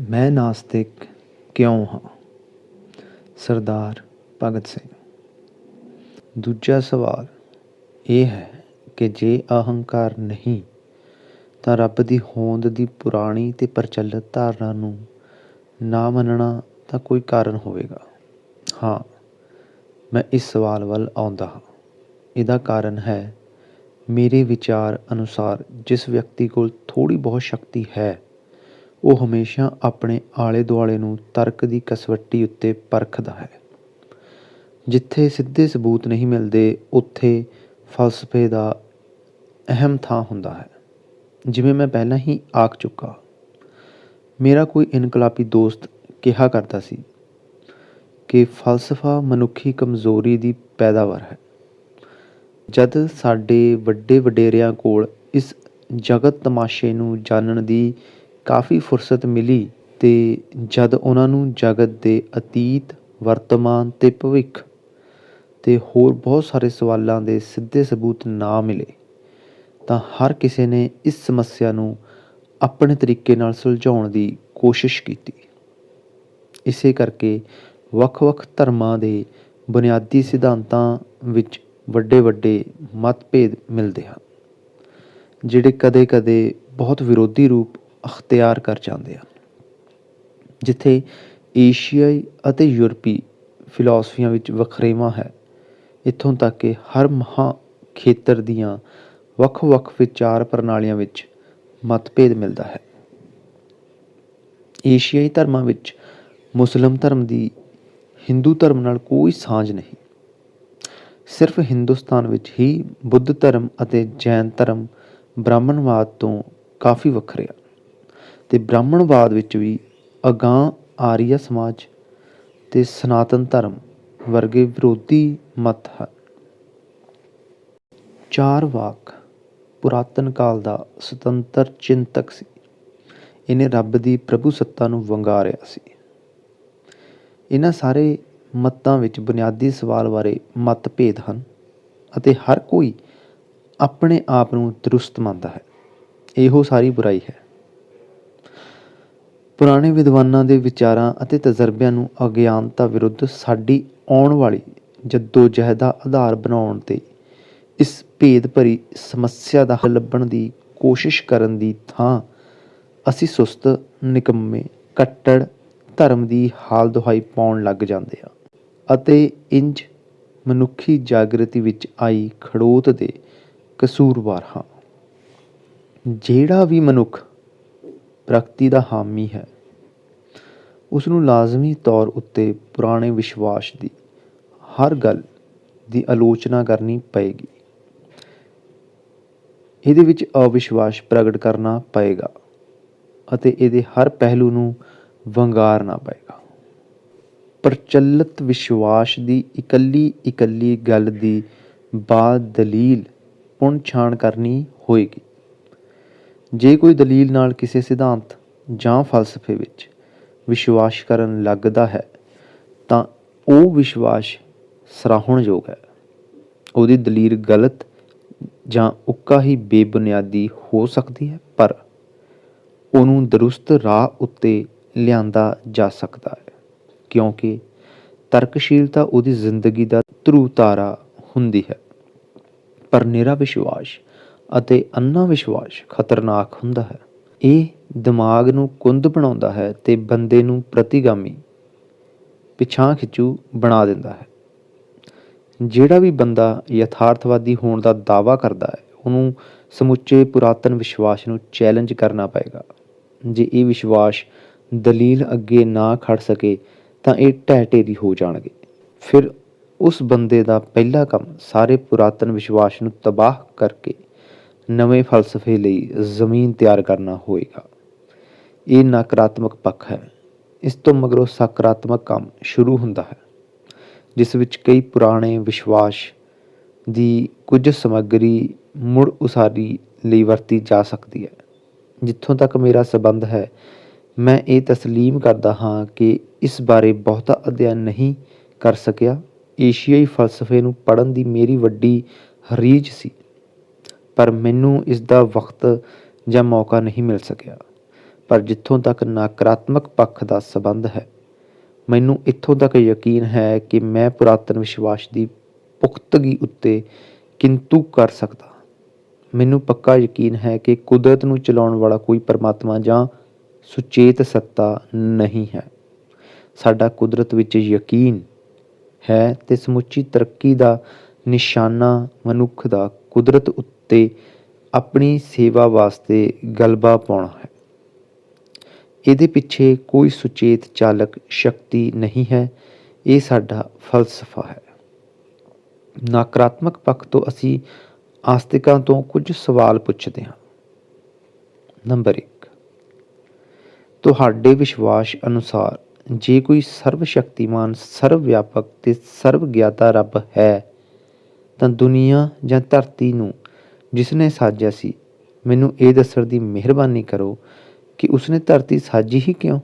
ਮੈਂ ਨਾਸਤਿਕ ਕਿਉਂ ਹਾਂ? ਸਰਦਾਰ ਭਗਤ ਸਿੰਘ। ਦੂਜਾ ਸਵਾਲ ਇਹ ਹੈ ਕਿ ਜੇ ਅਹੰਕਾਰ ਨਹੀਂ, ਤਾਂ ਰੱਬ ਦੀ ਹੋਂਦ ਦੀ ਪੁਰਾਣੀ ਤੇ ਪ੍ਰਚਲਿਤ ਧਾਰਨਾ ਨੂੰ ਨਾ ਮੰਨਣਾ ਤਾਂ ਕੋਈ ਕਾਰਨ ਹੋਵੇਗਾ। ਹਾਂ, ਮੈਂ ਇਸ ਸਵਾਲ ਵੱਲ ਆਉਂਦਾ ਹਾਂ। ਇਹਦਾ ਕਾਰਨ ਹੈ, ਮੇਰੇ ਵਿਚਾਰ ਅਨੁਸਾਰ ਜਿਸ ਵਿਅਕਤੀ ਕੋਲ ਥੋੜੀ ਬਹੁਤ ਸ਼ਕਤੀ ਹੈ ਉਹ ਹਮੇਸ਼ਾ ਆਪਣੇ ਆਲੇ ਦੁਆਲੇ ਨੂੰ ਤਰਕ ਦੀ ਕਸਵੱਟੀ ਉੱਤੇ ਪਰਖਦਾ ਹੈ। ਜਿੱਥੇ ਸਿੱਧੇ ਸਬੂਤ ਨਹੀਂ ਮਿਲਦੇ, ਉੱਥੇ ਫਲਸਫੇ ਦਾ ਅਹਿਮ ਥਾਂ ਹੁੰਦਾ ਹੈ। ਜਿਵੇਂ ਮੈਂ ਪਹਿਲਾਂ ਹੀ ਆਖ ਚੁੱਕਾ, ਮੇਰਾ ਕੋਈ ਇਨਕਲਾਬੀ ਦੋਸਤ ਕਿਹਾ ਕਰਦਾ ਸੀ ਕਿ ਫਲਸਫਾ ਮਨੁੱਖੀ ਕਮਜ਼ੋਰੀ ਦੀ ਪੈਦਾਵਾਰ ਹੈ। ਜਦ ਸਾਡੇ ਵੱਡੇ ਵਡੇਰਿਆਂ ਕੋਲ ਇਸ ਜਗਤ ਤਮਾਸ਼ੇ ਨੂੰ ਜਾਣਨ ਦੀ ਕਾਫੀ ਫੁਰਸਤ ਮਿਲੀ ਅਤੇ ਜਦ ਉਹਨਾਂ ਨੂੰ ਜਗਤ ਦੇ ਅਤੀਤ, ਵਰਤਮਾਨ ਅਤੇ ਭਵਿੱਖ ਅਤੇ ਹੋਰ ਬਹੁਤ ਸਾਰੇ ਸਵਾਲਾਂ ਦੇ ਸਿੱਧੇ ਸਬੂਤ ਨਾ ਮਿਲੇ, ਤਾਂ ਹਰ ਕਿਸੇ ਨੇ ਇਸ ਸਮੱਸਿਆ ਨੂੰ ਆਪਣੇ ਤਰੀਕੇ ਨਾਲ ਸੁਲਝਾਉਣ ਦੀ ਕੋਸ਼ਿਸ਼ ਕੀਤੀ। ਇਸੇ ਕਰਕੇ ਵੱਖ-ਵੱਖ ਧਰਮਾਂ ਦੇ ਬੁਨਿਆਦੀ ਸਿਧਾਂਤਾਂ ਵਿੱਚ ਵੱਡੇ ਵੱਡੇ ਮਤਭੇਦ ਮਿਲਦੇ ਹਨ, ਜਿਹੜੇ ਕਦੇ-ਕਦੇ ਬਹੁਤ ਵਿਰੋਧੀ ਰੂਪ ਅਖਤਿਆਰ ਕਰ ਜਾਂਦੇ ਹਨ ਜਿੱਥੇ ਏਸ਼ੀਆਈ ਅਤੇ ਯੂਰਪੀ ਫਿਲਾਸਫੀਆਂ ਵਿੱਚ ਵਖਰੇਵਾਂ ਹੈ, ਇੱਥੋਂ ਤੱਕ ਕਿ ਹਰ ਮਹਾ ਖੇਤਰ ਦੀਆਂ ਵੱਖ-ਵੱਖ ਵਿਚਾਰ ਪ੍ਰਣਾਲੀਆਂ ਵਿੱਚ ਮਤਭੇਦ ਮਿਲਦਾ ਹੈ। ਏਸ਼ੀਆਈ ਧਰਮਾਂ ਵਿੱਚ ਮੁਸਲਮ ਧਰਮ ਦੀ ਹਿੰਦੂ ਧਰਮ ਨਾਲ ਕੋਈ ਸਾਂਝ ਨਹੀਂ। ਸਿਰਫ ਹਿੰਦੁਸਤਾਨ ਵਿੱਚ ਹੀ ਬੁੱਧ ਧਰਮ ਅਤੇ ਜੈਨ ਧਰਮ ਬ੍ਰਾਹਮਣਵਾਦ ਤੋਂ ਕਾਫੀ ਵੱਖਰੇ ਹਨ ਅਤੇ ਬ੍ਰਾਹਮਣਵਾਦ ਵਿੱਚ ਵੀ ਅਗਾਂਹ ਆਰੀਆ ਸਮਾਜ ਅਤੇ ਸਨਾਤਨ ਧਰਮ ਵਰਗੇ ਵਿਰੋਧੀ ਮਤ ਹਨ ਚਾਰ ਵਾਕ ਪੁਰਾਤਨ ਕਾਲ ਦਾ ਸੁਤੰਤਰ ਚਿੰਤਕ ਸੀ। ਇਹਨੇ ਰੱਬ ਦੀ ਪ੍ਰਭੂ ਸੱਤਾ ਨੂੰ ਵੰਗਾਰਿਆ ਸੀ। ਇਹਨਾਂ ਸਾਰੇ ਮਤਾਂ ਵਿੱਚ ਬੁਨਿਆਦੀ ਸਵਾਲ ਬਾਰੇ ਮਤਭੇਦ ਹਨ ਅਤੇ ਹਰ ਕੋਈ ਆਪਣੇ ਆਪ ਨੂੰ ਦਰੁਸਤ ਮੰਨਦਾ ਹੈ। ਇਹੋ ਸਾਰੀ ਬੁਰਾਈ ਹੈ। ਪੁਰਾਣੇ ਵਿਦਵਾਨਾਂ ਦੇ ਵਿਚਾਰਾਂ ਅਤੇ ਤਜਰਬਿਆਂ ਨੂੰ ਅਗਿਆਨਤਾ ਵਿਰੁੱਧ ਸਾਡੀ ਆਉਣ ਵਾਲੀ ਜਹਿਦ ਦਾ ਆਧਾਰ ਬਣਾਉਣ ਤੇ ਇਸ ਭੇਦ ਭਰੀ ਸਮੱਸਿਆ ਦਾ ਹੱਲ ਲੱਭਣ ਦੀ ਕੋਸ਼ਿਸ਼ ਕਰਨ ਦੀ ਥਾਂ ਅਸੀਂ ਸੁਸਤ, ਨਿਕੰਮੇ, ਕੱਟੜ ਧਰਮ ਦੀ ਹਾਲ ਦੁਹਾਈ ਪਾਉਣ ਲੱਗ ਜਾਂਦੇ ਆ ਅਤੇ ਇੰਜ ਮਨੁੱਖੀ ਜਾਗਰਤੀ ਵਿੱਚ ਆਈ ਖੜੋਤ ਦੇ ਕਸੂਰਵਾਰ ਹਾਂ। ਜਿਹੜਾ ਵੀ ਮਨੁੱਖ ਪ੍ਰਗਤੀ ਦਾ ਹਾਮੀ ਹੈ। ਉਸ ਨੂੰ ਲਾਜ਼ਮੀ ਤੌਰ ਉੱਤੇ ਪੁਰਾਣੇ ਵਿਸ਼ਵਾਸ ਦੀ, ਹਰ ਗੱਲ ਦੀ ਆਲੋਚਨਾ ਕਰਨੀ ਪਏਗੀ। ਇਹਦੇ ਵਿੱਚ ਅਵਿਸ਼ਵਾਸ ਪ੍ਰਗਟ ਕਰਨਾ ਪਏਗਾ ਅਤੇ ਇਹਦੇ ਹਰ ਪਹਿਲੂ ਨੂੰ ਵੰਗਾਰਨਾ ਪਏਗਾ। ਪ੍ਰਚਲਿਤ ਵਿਸ਼ਵਾਸ ਦੀ ਇਕੱਲੀ ਇਕੱਲੀ ਗੱਲ ਦੀ ਬਾ ਦਲੀਲ ਪੁਣ ਛਾਣ ਕਰਨੀ ਹੋਏਗੀ। ਜੇ ਕੋਈ ਦਲੀਲ ਨਾਲ ਕਿਸੇ ਸਿਧਾਂਤ ਜਾਂ ਫਲਸਫੇ ਵਿੱਚ ਵਿਸ਼ਵਾਸ ਕਰਨ ਲੱਗਦਾ ਹੈ, ਤਾਂ ਉਹ ਵਿਸ਼ਵਾਸ ਸਰਾਹਣਯੋਗ ਹੈ। ਉਹਦੀ ਦਲੀਲ ਗਲਤ ਜਾਂ ਉੱਕਾ ਹੀ ਬੇਬੁਨਿਆਦੀ ਹੋ ਸਕਦੀ ਹੈ, ਪਰ ਉਹਨੂੰ ਦਰੁਸਤ ਰਾਹ ਉੱਤੇ ਲਿਆਂਦਾ ਜਾ ਸਕਦਾ ਹੈ, ਕਿਉਂਕਿ ਤਰਕਸ਼ੀਲਤਾ ਉਹਦੀ ਜ਼ਿੰਦਗੀ ਦਾ ਧਰੂ ਤਾਰਾ ਹੁੰਦੀ ਹੈ। ਪਰ ਨਿਰਾ ਵਿਸ਼ਵਾਸ ਅਤੇ ਅੰਨਾ ਵਿਸ਼ਵਾਸ ਖਤਰਨਾਕ ਹੁੰਦਾ ਹੈ। ਇਹ ਦਿਮਾਗ ਨੂੰ ਕੁੰਦ ਬਣਾਉਂਦਾ ਹੈ ਤੇ ਬੰਦੇ ਨੂੰ ਪ੍ਰਤੀਗਾਮੀ ਪਿਛਾਂ ਖਿੱਚੂ ਬਣਾ ਦਿੰਦਾ ਹੈ। ਜਿਹੜਾ ਵੀ ਬੰਦਾ ਯਥਾਰਥਵਾਦੀ ਹੋਣ ਦਾ ਦਾਵਾ ਕਰਦਾ ਹੈ, ਉਹਨੂੰ ਸਮੁੱਚੇ ਪੁਰਾਤਨ ਵਿਸ਼ਵਾਸ ਨੂੰ ਚੈਲੰਜ ਕਰਨਾ ਪਏਗਾ। ਜੇ ਇਹ ਵਿਸ਼ਵਾਸ ਦਲੀਲ ਅੱਗੇ ਨਾ ਖੜ ਸਕੇ, ਤਾਂ ਇਹ ਢਹਿ ਢੇਰੀ ਹੋ ਜਾਣਗੇ। ਫਿਰ ਉਸ ਬੰਦੇ ਦਾ ਪਹਿਲਾ ਕੰਮ ਸਾਰੇ ਪੁਰਾਤਨ ਵਿਸ਼ਵਾਸ ਨੂੰ ਤਬਾਹ ਕਰਕੇ ਨਵੇਂ ਫਲਸਫੇ ਲਈ ਜ਼ਮੀਨ ਤਿਆਰ ਕਰਨਾ ਹੋਏਗਾ ਇਹ ਨਕਾਰਾਤਮਕ ਪੱਖ ਹੈ ਇਸ ਤੋਂ ਮਗਰੋਂ ਸਕਾਰਾਤਮਕ ਕੰਮ ਸ਼ੁਰੂ ਹੁੰਦਾ ਹੈ ਜਿਸ ਵਿੱਚ ਕਈ ਪੁਰਾਣੇ ਵਿਸ਼ਵਾਸ ਦੀ ਕੁਝ ਸਮੱਗਰੀ ਮੁੜ ਉਸਾਰੀ ਲਈ ਵਰਤੀ ਜਾ ਸਕਦੀ ਹੈ ਜਿੱਥੋਂ ਤੱਕ ਮੇਰਾ ਸਬੰਧ ਹੈ ਮੈਂ ਇਹ تسلیم ਕਰਦਾ ਹਾਂ ਕਿ ਇਸ ਬਾਰੇ ਬਹੁਤਾ ਅਧਿਐਨ ਨਹੀਂ ਕਰ ਸਕਿਆ ਏਸ਼ੀਆਈ ਫਲਸਫੇ ਨੂੰ ਪੜ੍ਹਨ ਦੀ ਮੇਰੀ ਵੱਡੀ ਰੀਝ ਸੀ ਪਰ ਮੈਨੂੰ ਇਸ ਦਾ ਵਕਤ ਜਾਂ ਮੌਕਾ ਨਹੀਂ ਮਿਲ ਸਕਿਆ। ਪਰ ਜਿੱਥੋਂ ਤੱਕ ਨਕਾਰਾਤਮਕ ਪੱਖ ਦਾ ਸੰਬੰਧ ਹੈ, ਮੈਨੂੰ ਇੱਥੋਂ ਤੱਕ ਯਕੀਨ ਹੈ ਕਿ ਮੈਂ ਪੁਰਾਤਨ ਵਿਸ਼ਵਾਸ ਦੀ ਪੁਖਤਗੀ ਉੱਤੇ ਕਿੰਤੂ ਕਰ ਸਕਦਾ। ਮੈਨੂੰ ਪੱਕਾ ਯਕੀਨ ਹੈ ਕਿ ਕੁਦਰਤ ਨੂੰ ਚਲਾਉਣ ਵਾਲਾ ਕੋਈ ਪਰਮਾਤਮਾ ਜਾਂ ਸੁਚੇਤ ਸੱਤਾ ਨਹੀਂ ਹੈ। ਸਾਡਾ ਕੁਦਰਤ ਵਿੱਚ ਯਕੀਨ ਹੈ ਤੇ ਸਮੁੱਚੀ ਤਰੱਕੀ ਦਾ ਨਿਸ਼ਾਨਾ ਮਨੁੱਖ ਦਾ ਕੁਦਰਤ ਉੱਤੇ ਆਪਣੀ ਸੇਵਾ ਵਾਸਤੇ ਗਲਬਾ ਪਾਉਣਾ ਹੈ। ਇਹਦੇ ਪਿੱਛੇ ਕੋਈ ਸੁਚੇਤ ਚਾਲਕ ਸ਼ਕਤੀ ਨਹੀਂ ਹੈ। ਇਹ ਸਾਡਾ ਫਲਸਫਾ ਹੈ। ਨਕਾਰਾਤਮਕ ਪੱਖ ਤੋਂ ਅਸੀਂ ਆਸਤਿਕਾਂ ਤੋਂ ਕੁਝ ਸਵਾਲ ਪੁੱਛਦੇ ਹਾਂ। ਨੰਬਰ 1 ਤੁਹਾਡੇ ਵਿਸ਼ਵਾਸ ਅਨੁਸਾਰ ਜੇ ਕੋਈ ਸਰਵ ਸ਼ਕਤੀਮਾਨ ਸਰਵ ਵਿਆਪਕ ਤੇ ਸਰਵ ਗਿਆਤਾ ਰੱਬ ਹੈ, ਤਾਂ ਦੁਨੀਆ ਜਾਂ ਧਰਤੀ ਨੂੰ ਜਿਸ ਨੇ ਸਾਜਿਆ ਸੀ, ਮੈਨੂੰ ਇਹ ਦੱਸਣ ਦੀ ਮਿਹਰਬਾਨੀ ਕਰੋ ਕਿ ਉਸਨੇ ਧਰਤੀ ਸਾਜੀ ਹੀ ਕਿਉਂ?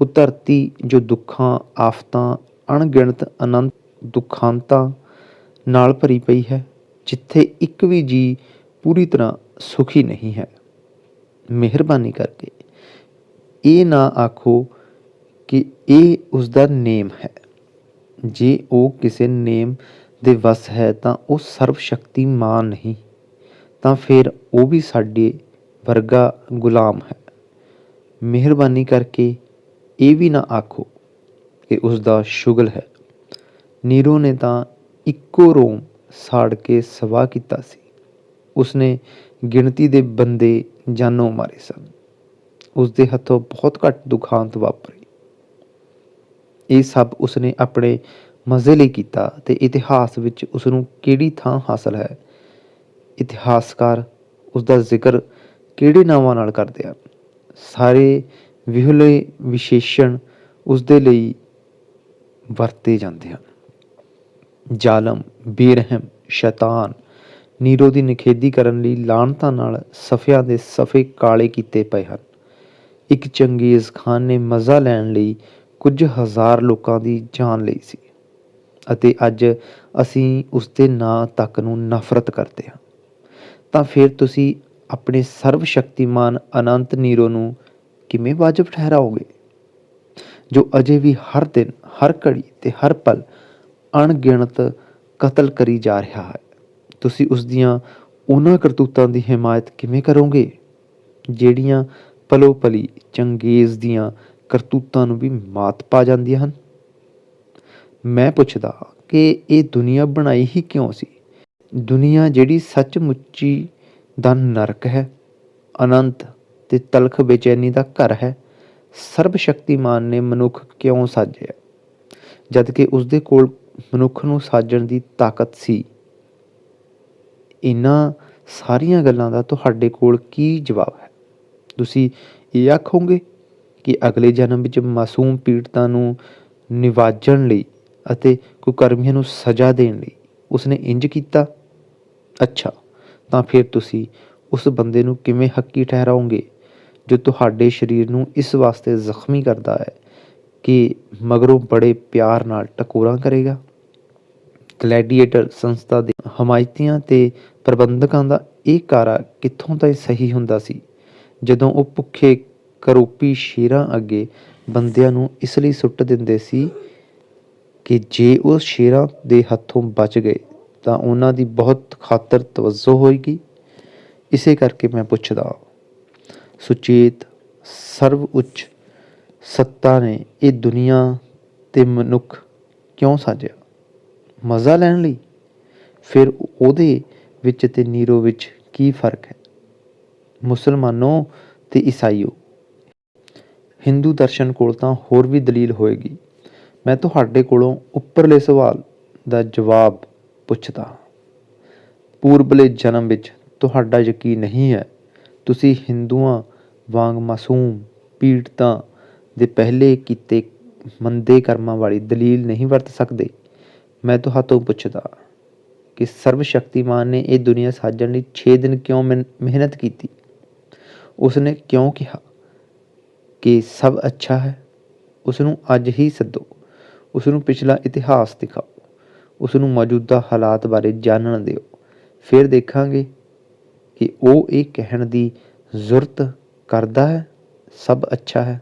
ਉਹ ਧਰਤੀ ਜੋ ਦੁੱਖਾਂ, ਆਫਤਾਂ, ਅਣਗਿਣਤ, ਅਨੰਤ ਦੁਖਾਂਤਾਂ ਨਾਲ ਭਰੀ ਪਈ ਹੈ, ਜਿੱਥੇ ਇੱਕ ਵੀ ਜੀ ਪੂਰੀ ਤਰ੍ਹਾਂ ਸੁਖੀ ਨਹੀਂ ਹੈ। ਮਿਹਰਬਾਨੀ ਕਰਕੇ। ਇਹ ਨਾ ਆਖੋ ਕਿ ਇਹ ਉਸ ਦਾ ਨੇਮ ਹੈ। ਜੇ ਉਹ ਕਿਸੇ ਨੇਮ ਦੇ ਵਸ ਹੈ, ਤਾਂ ਉਹ ਸਰਵ ਸ਼ਕਤੀਮਾਨ ਨਹੀਂ, ਤਾਂ ਫਿਰ ਉਹ ਵੀ ਸਾਡੇ ਵਰਗਾ ਗੁਲਾਮ ਹੈ। ਮਿਹਰਬਾਨੀ ਕਰਕੇ ਇਹ ਵੀ ਨਾ ਆਖੋ ਕਿ ਉਸ ਦਾ ਸ਼ੁਗਲ ਹੈ। ਨੀਰੋ ਨੇ ਤਾਂ ਇੱਕੋ ਰੋਮ ਸਾੜ ਕੇ ਸਵਾ ਕੀਤਾ ਸੀ। ਉਸਨੇ ਗਿਣਤੀ ਦੇ ਬੰਦੇ ਜਾਨੋਂ ਮਾਰੇ ਸਨ। ਉਸ ਦੇ ਹੱਥੋਂ ਬਹੁਤ ਘੱਟ ਦੁਖਾਂਤ ਵਾਪਰੇ। ਇਹ ਸਭ ਉਸਨੇ ਆਪਣੇ ਮਜ਼ੇ ਲਈ ਕੀਤਾ ਤੇ ਇਤਿਹਾਸ ਵਿੱਚ ਉਸ ਨੂੰ ਕਿਹੜੀ ਥਾਂ ਹਾਸਲ ਹੈ? ਇਤਿਹਾਸਕਾਰ ਉਸ ਦਾ ਜ਼ਿਕਰ ਕਿਹੜੇ ਨਾਵਾਂ ਨਾਲ ਕਰਦੇ ਹਨ? ਸਾਰੇ ਵਿਹਲੇ ਵਿਸ਼ੇਸ਼ਣ ਉਸ ਦੇ ਲਈ ਵਰਤੇ ਜਾਂਦੇ ਹਨ। ਜ਼ਾਲਮ, ਬੇਰਹਿਮ, ਸ਼ੈਤਾਨ, ਨੀਰੋ ਦੀ ਨਿਖੇਧੀ ਕਰਨ ਲਈ ਲਾਣਤਾਂ ਨਾਲ ਸਫਿਆਂ ਦੇ ਸਫੇ ਕਾਲੇ ਕੀਤੇ ਪਏ ਹਨ। ਇੱਕ ਚੰਗੇਜ਼ ਖਾਨ ਨੇ ਮਜ਼ਾ ਲੈਣ ਲਈ ਕੁਝ ਹਜ਼ਾਰ ਲੋਕਾਂ ਦੀ ਜਾਨ ਲਈ ਸੀ। ਅਤੇ ਅੱਜ ਅਸੀਂ ਉਸ ਦੇ ਨਾਂ ਤੱਕ ਨੂੰ ਨਫ਼ਰਤ ਕਰਦੇ ਹਾਂ। ਤਾਂ ਫਿਰ ਤੁਸੀਂ ਆਪਣੇ ਸਰਵ ਸ਼ਕਤੀਮਾਨ ਅਨੰਤ ਨੀਰੋ ਨੂੰ ਕਿਵੇਂ ਵਾਜਬ ਠਹਿਰਾਓਗੇ? ਜੋ ਅਜੇ ਵੀ ਹਰ ਦਿਨ, ਹਰ ਘੜੀ ਤੇ ਹਰ ਪਲ ਅਣਗਿਣਤ ਕਤਲ ਕਰੀ ਜਾ ਰਿਹਾ ਹੈ। ਤੁਸੀਂ ਉਸ ਦੀਆਂ ਉਹਨਾਂ ਕਰਤੂਤਾਂ ਦੀ ਹਿਮਾਇਤ ਕਿਵੇਂ ਕਰੋਗੇ, ਜਿਹੜੀਆਂ ਪਲੋ ਪਲੀ ਚੰਗੇਜ਼ ਦੀਆਂ ਕਰਤੂਤਾਂ ਨੂੰ ਵੀ ਮਾਤ ਪਾ ਜਾਂਦੀਆਂ ਹਨ? ਮੈਂ ਪੁੱਛਦਾ ਕਿ ਇਹ ਦੁਨੀਆ ਬਣਾਈ ਹੀ ਕਿਉਂ ਸੀ? ਦੁਨੀਆ ਜਿਹੜੀ ਸੱਚਮੁੱਚੀ ਦਾ ਨਰਕ ਹੈ, ਅਨੰਤ ਤੇ ਤਲਖ ਬੇਚੈਨੀ ਦਾ ਘਰ ਹੈ ਸਰਬ ਸ਼ਕਤੀਮਾਨ ਨੇ ਮਨੁੱਖ ਕਿਉਂ ਸਾਜਿਆ? ਜਦ ਕਿ ਉਸ ਦੇ ਕੋਲ ਮਨੁੱਖ ਨੂੰ ਸਾਜਣ ਦੀ ਤਾਕਤ ਸੀ ਇਹਨਾਂ ਸਾਰੀਆਂ ਗੱਲਾਂ ਦਾ ਤੁਹਾਡੇ ਕੋਲ ਕੀ ਜਵਾਬ ਹੈ? ਤੁਸੀਂ ਇਹ ਆਖੋਗੇ ਕਿ ਅਗਲੇ ਜਨਮ ਵਿੱਚ ਮਾਸੂਮ ਪੀੜਤਾਂ ਨੂੰ ਨਿਵਾਜਣ ਲਈ ਅਤੇ ਕੁਕਰਮੀਆਂ ਨੂੰ ਸਜ਼ਾ ਦੇਣ ਲਈ ਉਸਨੇ ਇੰਜ ਕੀਤਾ? ਅੱਛਾ, ਤਾਂ ਫਿਰ ਤੁਸੀਂ ਉਸ ਬੰਦੇ ਨੂੰ ਕਿਵੇਂ ਹੱਕੀ ਠਹਿਰਾਓਗੇ ਜੋ ਤੁਹਾਡੇ ਸਰੀਰ ਨੂੰ ਇਸ ਵਾਸਤੇ ਜ਼ਖਮੀ ਕਰਦਾ ਹੈ ਕਿ ਮਗਰੋਂ ਬੜੇ ਪਿਆਰ ਨਾਲ ਟਕੋਰਾਂ ਕਰੇਗਾ? ਗਲੈਡੀਏਟਰ ਸੰਸਥਾ ਦੇ ਹਮਾਇਤੀਆਂ ਤੇ ਪ੍ਰਬੰਧਕਾਂ ਦਾ ਇਹ ਕਾਰਾ ਕਿੱਥੋਂ ਤਾਈਂ ਸਹੀ ਹੁੰਦਾ ਸੀ? ਜਦੋਂ ਉਹ ਭੁੱਖੇ ਕਰੋਪੀ ਸ਼ੇਰਾਂ ਅੱਗੇ ਬੰਦਿਆਂ ਨੂੰ ਇਸ ਲਈ ਸੁੱਟ ਦਿੰਦੇ ਸੀ ਕਿ ਜੇ ਉਹ ਸ਼ੇਰਾਂ ਦੇ ਹੱਥੋਂ ਬਚ ਗਏ, ਤਾਂ ਉਹਨਾਂ ਦੀ ਬਹੁਤ ਖਾਤਰ ਤਵੱਜੋ ਹੋਏਗੀ। ਇਸੇ ਕਰਕੇ ਮੈਂ ਪੁੱਛਦਾ ਸੁਚੇਤ, ਸਰਵ ਉੱਚ ਸੱਤਾ ਨੇ ਇਹ ਦੁਨੀਆ ਤੇ ਮਨੁੱਖ ਕਿਉਂ ਸਾਜਿਆ? ਮਜ਼ਾ ਲੈਣ ਲਈ? ਫਿਰ ਉਹਦੇ ਵਿੱਚ ਤੇ ਨੀਰੋ ਵਿੱਚ ਕੀ ਫ਼ਰਕ ਹੈ? ਮੁਸਲਮਾਨੋ ਤੇ ਈਸਾਈਓ? ਹਿੰਦੂ ਦਰਸ਼ਨ ਕੋਲ ਤਾਂ ਹੋਰ ਵੀ ਦਲੀਲ ਹੋਏਗੀ। ਮੈਂ ਤੁਹਾਡੇ ਕੋਲੋਂ ਉੱਪਰਲੇ ਸਵਾਲ ਦਾ ਜਵਾਬ ਪੁੱਛਦਾ ਪੂਰਬਲੇ ਜਨਮ ਵਿੱਚ ਤੁਹਾਡਾ ਯਕੀਨ ਨਹੀਂ ਹੈ। ਤੁਸੀਂ ਹਿੰਦੂਆਂ ਵਾਂਗ ਮਾਸੂਮ ਪੀੜਤਾਂ ਦੇ ਪਹਿਲੇ ਕੀਤੇ ਮੰਦੇ ਕਰਮਾਂ ਵਾਲੀ ਦਲੀਲ ਨਹੀਂ ਵਰਤ ਸਕਦੇ। ਮੈਂ ਤੁਹਾਤੋਂ ਪੁੱਛਦਾ ਕਿ ਸਰਵ ਸ਼ਕਤੀਮਾਨ ਨੇ ਇਹ ਦੁਨੀਆ ਸਾਜਣ ਲਈ 6 ਦਿਨ ਕਿਉਂ ਮਿਹਨ- ਮਿਹਨਤ ਕੀਤੀ? ਉਸਨੇ ਕਿਉਂ ਕਿਹਾ ਕਿ ਸਭ ਅੱਛਾ ਹੈ? ਉਸ ਨੂੰ ਅੱਜ ਹੀ ਸੱਦੋ। ਉਸ ਨੂੰ ਪਿਛਲਾ ਇਤਿਹਾਸ ਦਿਖਾਓ। ਉਸ ਨੂੰ ਮੌਜੂਦਾ ਹਾਲਾਤ ਬਾਰੇ ਜਾਣਨ ਦਿਓ। ਫਿਰ ਦੇਖਾਂਗੇ ਕਿ ਉਹ ਇਹ ਕਹਿਣ ਦੀ ਜ਼ਰੂਰਤ ਕਰਦਾ ਹੈ, ਸਭ ਅੱਛਾ ਹੈ।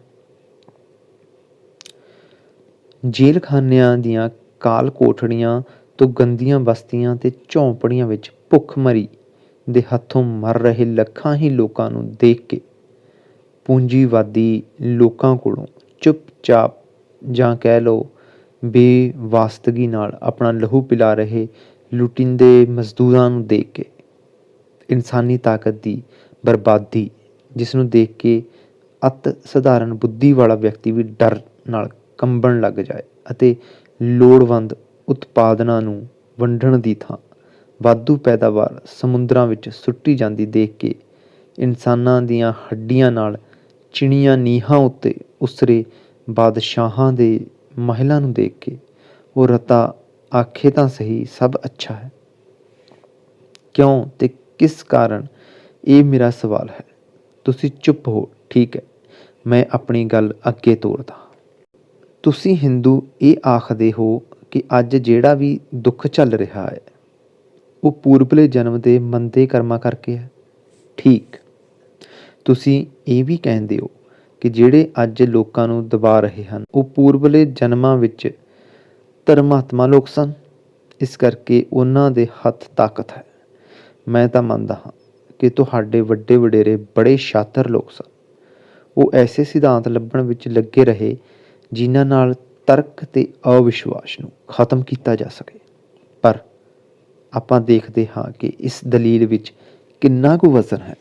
ਜੇਲਖਾਨਿਆਂ ਦੀਆਂ ਕਾਲ ਕੋਠੜੀਆਂ ਤੋਂ ਗੰਦੀਆਂ ਬਸਤੀਆਂ ਤੇ ਝੌਂਪੜੀਆਂ ਵਿੱਚ ਭੁੱਖਮਰੀ ਦੇ ਹੱਥੋਂ ਮਰ ਰਹੇ ਲੱਖਾਂ ਹੀ ਲੋਕਾਂ ਨੂੰ ਦੇਖ ਕੇ ਪੂੰਜੀਵਾਦੀ ਲੋਕਾਂ ਕੋਲੋਂ ਚੁੱਪਚਾਪ ਜਾਂ ਕਹਿ ਲਓ ਬੇਵਾਸਤਗੀ ਨਾਲ ਆਪਣਾ ਲਹੂ ਪਿਲਾ ਰਹੇ ਲੁਟਿੰਦੇ ਮਜ਼ਦੂਰਾਂ ਨੂੰ ਦੇਖ ਕੇ। ਇਨਸਾਨੀ ਤਾਕਤ ਦੀ ਬਰਬਾਦੀ, ਜਿਸ ਨੂੰ ਦੇਖ ਕੇ ਅਤ ਸਧਾਰਨ ਬੁੱਧੀ ਵਾਲਾ ਵਿਅਕਤੀ ਵੀ ਡਰ ਨਾਲ ਕੰਬਣ ਲੱਗ ਜਾਏ ਅਤੇ ਲੋੜਵੰਦ ਉਤਪਾਦਨਾਂ ਨੂੰ ਵੰਡਣ ਦੀ ਥਾਂ, ਵਾਧੂ ਪੈਦਾਵਾਰ ਸਮੁੰਦਰਾਂ ਵਿੱਚ ਸੁੱਟੀ ਜਾਂਦੀ ਦੇਖ ਕੇ ਇਨਸਾਨਾਂ ਦੀਆਂ ਹੱਡੀਆਂ ਨਾਲ ਚਿਣੀਆਂ ਨੀਹਾਂ ਉੱਤੇ ਉਸਰੇ ਬਾਦਸ਼ਾਹਾਂ ਦੇ ਮਹਿਲਾ ਨੂੰ ਦੇਖ ਕੇ ਉਹ ਰਤਾ ਆਖੇ ਤਾਂ ਸਹੀ, ਸਭ ਅੱਛਾ ਹੈ। ਕਿਉਂ ਤੇ ਕਿਸ ਕਾਰਨ ਇਹ ਮੇਰਾ ਸਵਾਲ ਹੈ? ਤੁਸੀਂ ਚੁੱਪ ਹੋ, ਠੀਕ ਹੈ। ਮੈਂ ਆਪਣੀ ਗੱਲ ਅੱਗੇ ਤੋਰਦਾ ਤੁਸੀਂ ਹਿੰਦੂ ਇਹ ਆਖਦੇ ਹੋ ਕਿ ਅੱਜ ਜਿਹੜਾ ਵੀ ਦੁੱਖ ਚੱਲ ਰਿਹਾ ਹੈ, ਉਹ ਪੂਰਬਲੇ ਜਨਮ ਦੇ ਮੰਦੇ ਕਰਮਾਂ ਕਰਕੇ ਹੈ। ਠੀਕ। ਤੁਸੀਂ ਇਹ ਵੀ ਕਹਿੰਦੇ ਹੋ ਕਿ ਜਿਹੜੇ ਅੱਜ ਲੋਕਾਂ ਨੂੰ ਦਬਾ ਰਹੇ ਹਨ, ਉਹ ਪੂਰਬਲੇ ਜਨਮਾਂ ਵਿੱਚ ਧਰਮਾਤਮਾ ਲੋਕ ਸਨ। ਇਸ ਕਰਕੇ ਉਹਨਾਂ ਦੇ ਹੱਥ ਤਾਕਤ ਹੈ। ਮੈਂ ਤਾਂ ਮੰਨਦਾ ਹਾਂ ਕਿ ਤੁਹਾਡੇ ਵੱਡੇ ਵਡੇਰੇ ਬੜੇ ਸ਼ਾਤਰ ਲੋਕ ਸਨ। ਉਹ ਐਸੇ ਸਿਧਾਂਤ ਲੱਭਣ ਵਿੱਚ ਲੱਗੇ ਰਹੇ ਜਿਨ੍ਹਾਂ ਨਾਲ ਤਰਕ ਤੇ ਅਵਿਸ਼ਵਾਸ ਨੂੰ ਖਤਮ ਕੀਤਾ ਜਾ ਸਕੇ। ਪਰ ਆਪਾਂ ਦੇਖਦੇ ਹਾਂ ਕਿ ਇਸ ਦਲੀਲ ਵਿੱਚ ਕਿੰਨਾ ਕੁ ਵਜ਼ਨ ਹੈ।